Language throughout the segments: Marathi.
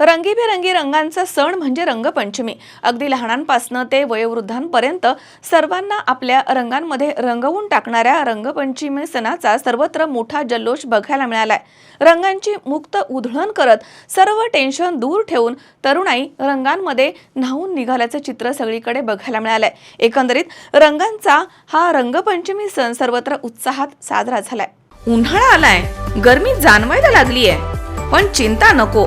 रंगीबेरंगी रंगांचा सण म्हणजे रंगपंचमी. अगदी लहानांपासनं ते वयोवृद्धांपर्यंत सर्वांना आपल्या रंगांमध्ये रंगवून टाकणाऱ्या रंगपंचमी सणाचा सर्वत्र मोठा जल्लोष बघायला मिळालाय. रंगांची मुक्त उधळण करत सर्व टेन्शन दूर ठेवून तरुणाई रंगांमध्ये न्हावून निघाल्याचं चित्र सगळीकडे बघायला मिळालंय. एकंदरीत रंगांचा हा रंगपंचमी सण सर्वत्र उत्साहात साजरा झालाय. उन्हाळा आलाय. गर्मी जाणवायला लागलीय. पण चिंता नको.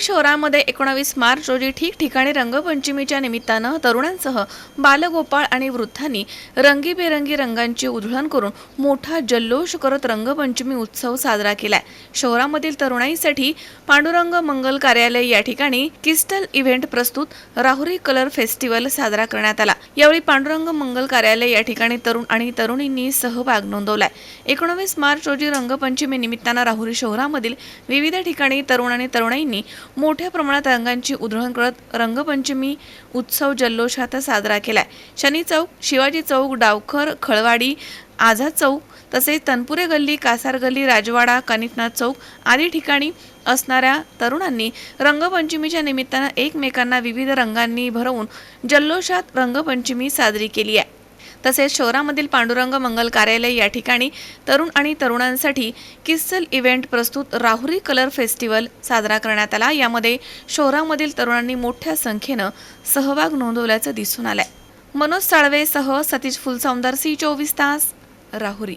शहरामध्ये एकोणावीस मार्च रोजी ठिकठिकाणी रंगपंचमीच्या निमित्तानं तरुणांसह बालगोपाळ आणि वृद्धांनी रंगीबेरंगी रंगांची उधळण करून मोठा जल्लोष करत रंगपंचमी उत्सव साजरा केलाय. शहरामधील तरुणाईसाठी पांडुरंग मंगल कार्यालय या ठिकाणी किस्टल इव्हेंट प्रस्तुत राहुरी कलर फेस्टिवल साजरा करण्यात आला. यावेळी पांडुरंग मंगल कार्यालय या ठिकाणी तरुण आणि तरुणींनी सहभाग नोंदवलाय. एकोणावीस मार्च रोजी रंगपंचमी निमित्तानं राहुरी शहरामधील विविध ठिकाणी तरुण आणि तरुणाईंनी मोठ्या प्रमाणात रंगांची उधळण करत रंगपंचमी उत्सव जल्लोषात साजरा केलाय. शनी चौक शिवाजी चौक डावखर खळवाडी आझाद चौक तसेच तनपुरे गल्ली कासार गल्ली राजवाडा कनिकनाथ चौक आदी ठिकाणी असणाऱ्या तरुणांनी रंगपंचमीच्या निमित्तानं एकमेकांना विविध रंगांनी भरवून जल्लोषात रंगपंचमी साजरी केली आहे. तसेच शहरामधील पांडुरंग मंगल कार्यालय या ठिकाणी तरुण आणि तरुणांसाठी किस्सल इव्हेंट प्रस्तुत राहुरी कलर फेस्टिवल साजरा करण्यात आला. यामध्ये शहरामधील तरुणांनी मोठ्या संख्येनं सहभाग नोंदवल्याचं दिसून आलंय. मनोज साळवेसह सतीश फुलसौंदर सी चोवीस तास Rahuri.